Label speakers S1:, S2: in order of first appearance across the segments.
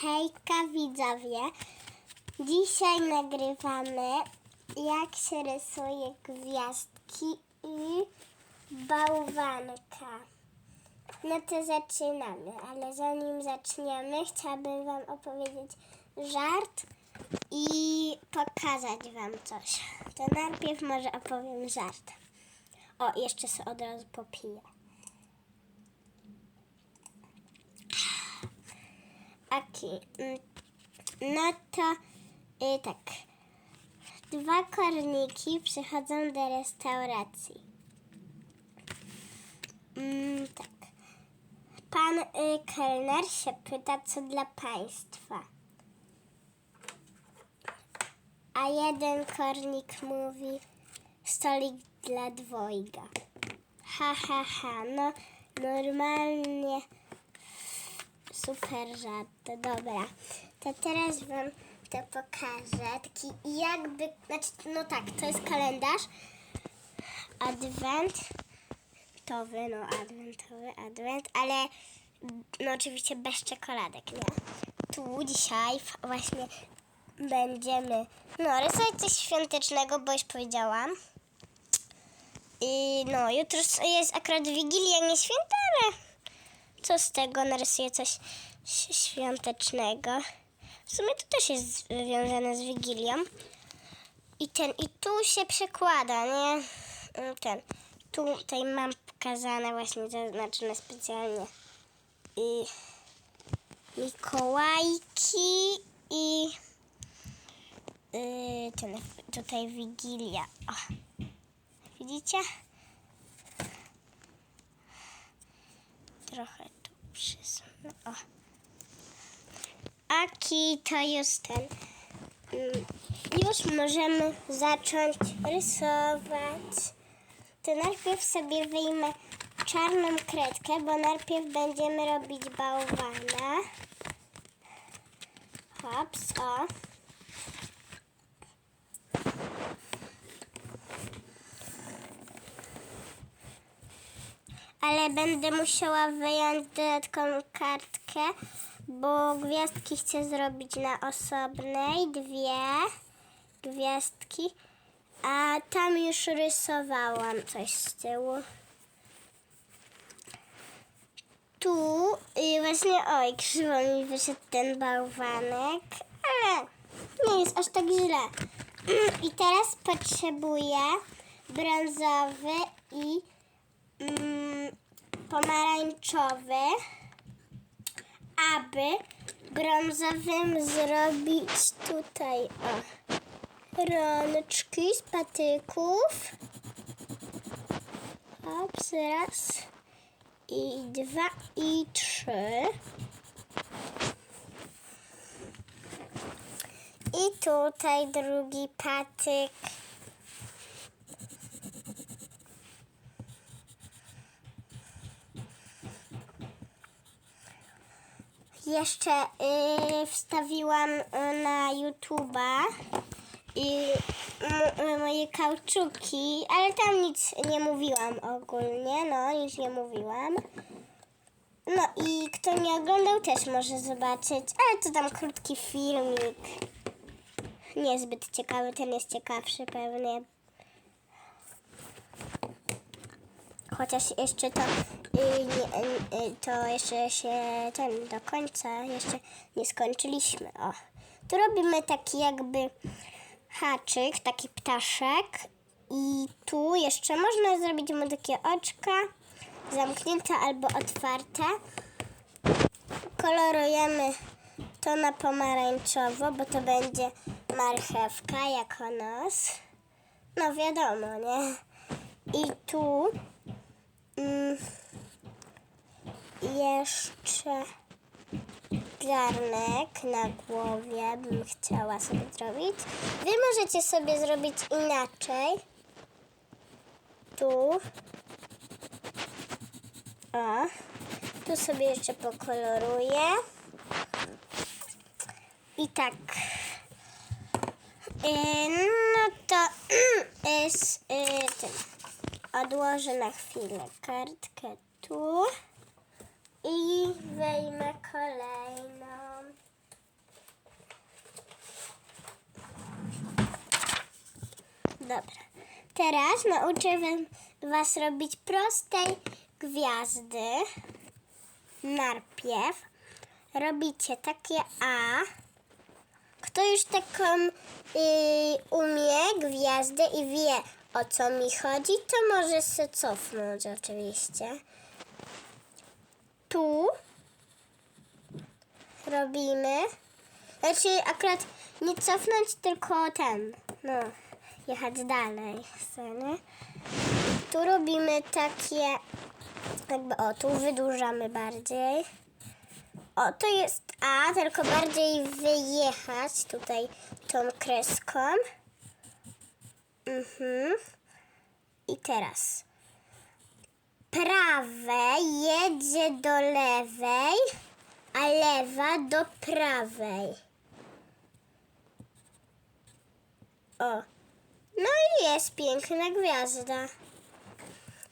S1: Hejka widzowie! Dzisiaj nagrywamy jak się rysuje gwiazdki i bałwanka. No to zaczynamy, ale zanim zaczniemy chciałabym Wam opowiedzieć żart i pokazać Wam coś. To najpierw może opowiem żart. O, jeszcze sobie od razu popiję. Aki. mm, No to y, tak. Dwa korniki przychodzą do restauracji. Mm, tak. Pan y, kelner się pyta, co dla państwa. A jeden kornik mówi, stolik dla dwojga. Ha, ha, ha. No, normalnie Super żart, to dobra. To teraz wam to pokażę. Taki jakby, znaczy, no tak, to jest kalendarz. Adwentowy, no adwentowy, adwent, ale no oczywiście bez czekoladek, nie? Tu dzisiaj właśnie będziemy, no rysować coś świątecznego, bo już powiedziałam. I no, jutro jest akurat Wigilia, nie święta, ale co z tego, narysuję coś świątecznego. W sumie to też jest związane z Wigilią. I ten, i tu się przekłada, nie? Mm, Ten, tu, tutaj mam pokazane właśnie, zaznaczone specjalnie. I Mikołajki i y, ten, tutaj Wigilia. O, widzicie? Trochę O. Aki to jest ten. Mm, Już możemy zacząć rysować. To najpierw sobie wyjmę czarną kredkę, bo najpierw będziemy robić bałwana. Hops, o. ale będę musiała wyjąć dodatkową kartkę, bo gwiazdki chcę zrobić na osobnej, dwie gwiazdki, a tam już rysowałam coś z tyłu. Tu y, właśnie, oj, krzywo mi wyszedł ten bałwanek, ale nie jest aż tak źle. I teraz potrzebuję brązowy i mm, pomarańczowy, aby brązowym zrobić tutaj o, rączki z patyków. Ops, raz i dwa i trzy. I tutaj drugi patyk. Jeszcze y, wstawiłam y, na YouTube'a m- y, moje kauczuki, ale tam nic nie mówiłam ogólnie, no nic nie mówiłam. No i kto nie oglądał też może zobaczyć, ale to tam krótki filmik. Niezbyt ciekawy, ten jest ciekawszy pewnie. Chociaż jeszcze to, y, nie, y, to jeszcze się ten do końca jeszcze nie skończyliśmy. O. Tu robimy taki jakby haczyk, taki ptaszek i tu jeszcze można zrobić mu takie oczka zamknięte albo otwarte. Kolorujemy to na pomarańczowo, bo to będzie marchewka jako nos. No wiadomo, nie? I tu Jeszcze garnek na głowie bym chciała sobie zrobić. Wy możecie sobie zrobić inaczej. Tu. O. Tu sobie jeszcze pokoloruję. I tak. Yy, no to yy, ten odłożę na chwilę kartkę tu i wejmę kolejną. Dobra. Teraz nauczę Was robić prostej gwiazdy. Najpierw robicie takie A. Kto już taką y, umie gwiazdę i wie, o co mi chodzi, to może się cofnąć oczywiście. Tu robimy. Znaczy akurat nie cofnąć, tylko ten. No, jechać dalej. nie? Tu robimy takie. Jakby o, tu wydłużamy bardziej. O, to jest A, tylko bardziej wyjechać tutaj tą kreską. Mhm. I teraz. Prawe jedzie do lewej, a lewa do prawej. O. No i jest piękna gwiazda.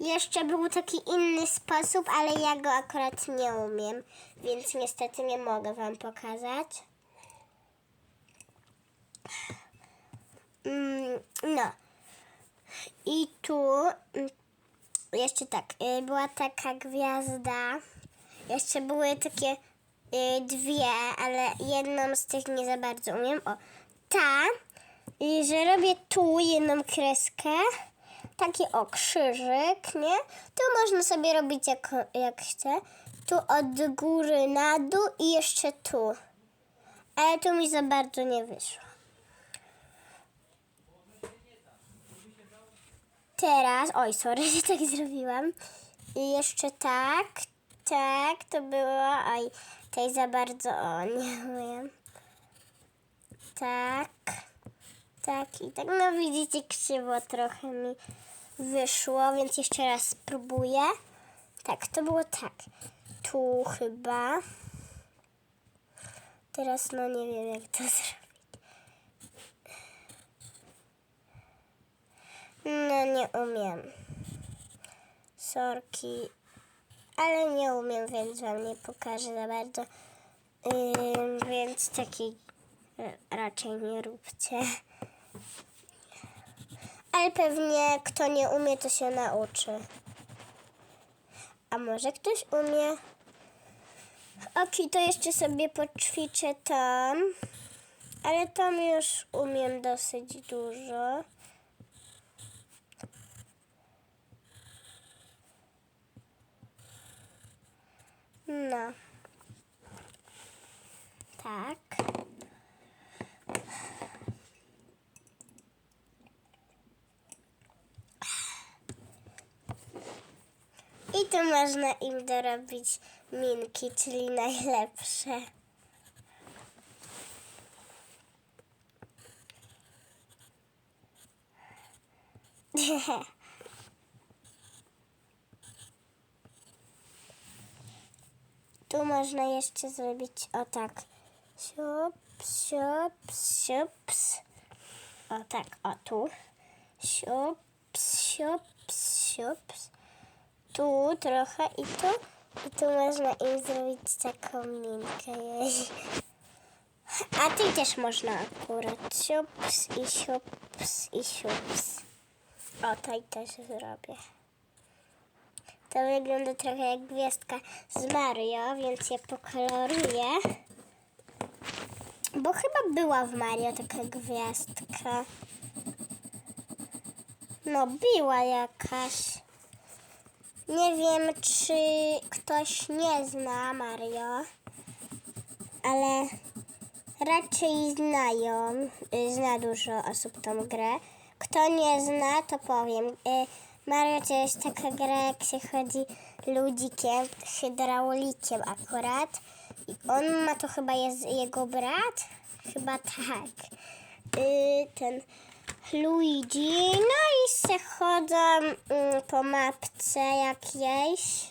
S1: Jeszcze był taki inny sposób, ale ja go akurat nie umiem, więc niestety nie mogę Wam pokazać. Mm, no. I tu mm, jeszcze tak, y, była taka gwiazda. Jeszcze były takie y, dwie, ale jedną z tych nie za bardzo umiem. O, ta, y, że robię tu jedną kreskę, taki o krzyżyk, nie? Tu można sobie robić jak, jak chce. Tu od góry na dół i jeszcze tu. Ale tu mi za bardzo nie wyszło. Teraz, oj, sorry, że tak zrobiłam. I jeszcze tak, tak, to było, oj, tej za bardzo, o, nie umiem. Tak, tak i tak, no widzicie, krzywo trochę mi wyszło, więc jeszcze raz spróbuję. Tak, to było tak. Tu chyba. Teraz, no nie wiem, jak to zrobić. No nie umiem. Sorki. Ale nie umiem, więc wam nie pokażę za bardzo. Ym, więc takiej e, raczej nie róbcie. Ale pewnie kto nie umie, to się nauczy. A może ktoś umie? Ok, to jeszcze sobie poćwiczę tam. Ale tam już umiem dosyć dużo. No. Tak. I tu można im dorobić minki, czyli najlepsze. Tu można jeszcze zrobić o tak. Siups, siups, siups. O tak, o tu. Siups, siups, siups. Tu trochę i tu. I tu można im zrobić taką minkę. Jej. A ty też można akurat. Siups i siups i siups. O, tutaj też zrobię. To wygląda trochę jak gwiazdka z Mario, więc je pokoloruję. Bo chyba była w Mario taka gwiazdka. No, była jakaś. Nie wiem, czy ktoś nie zna Mario, ale raczej znają. y, Zna dużo osób tą grę. Kto nie zna, to powiem. Mario to jest taka gra, jak się chodzi ludzikiem, hydraulikiem akurat. I on ma to chyba jest jego brat? Chyba tak. Y, ten Luigi. No i se chodzą mm, po mapce jakiejś.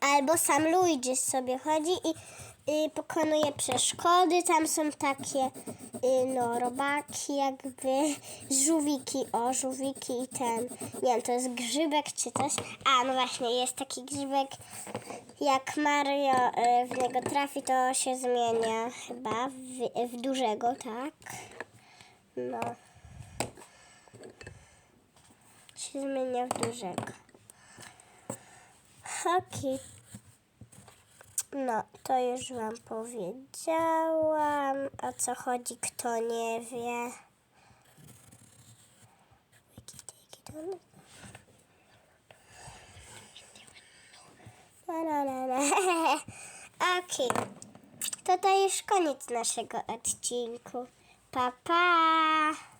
S1: Albo sam Luigi sobie chodzi i y, pokonuje przeszkody. Tam są takie y, no, robaki, jakby żółwiki. O, żółwiki i ten. Nie wiem, to jest grzybek czy coś. A, no właśnie, jest taki grzybek. Jak Mario y, w niego trafi, to się zmienia chyba w, w dużego, tak? No. się zmienia w dużego. Okej. No, to już wam powiedziałam. O co chodzi, kto nie wie. Na. Okej. To to już koniec naszego odcinku. Pa, pa!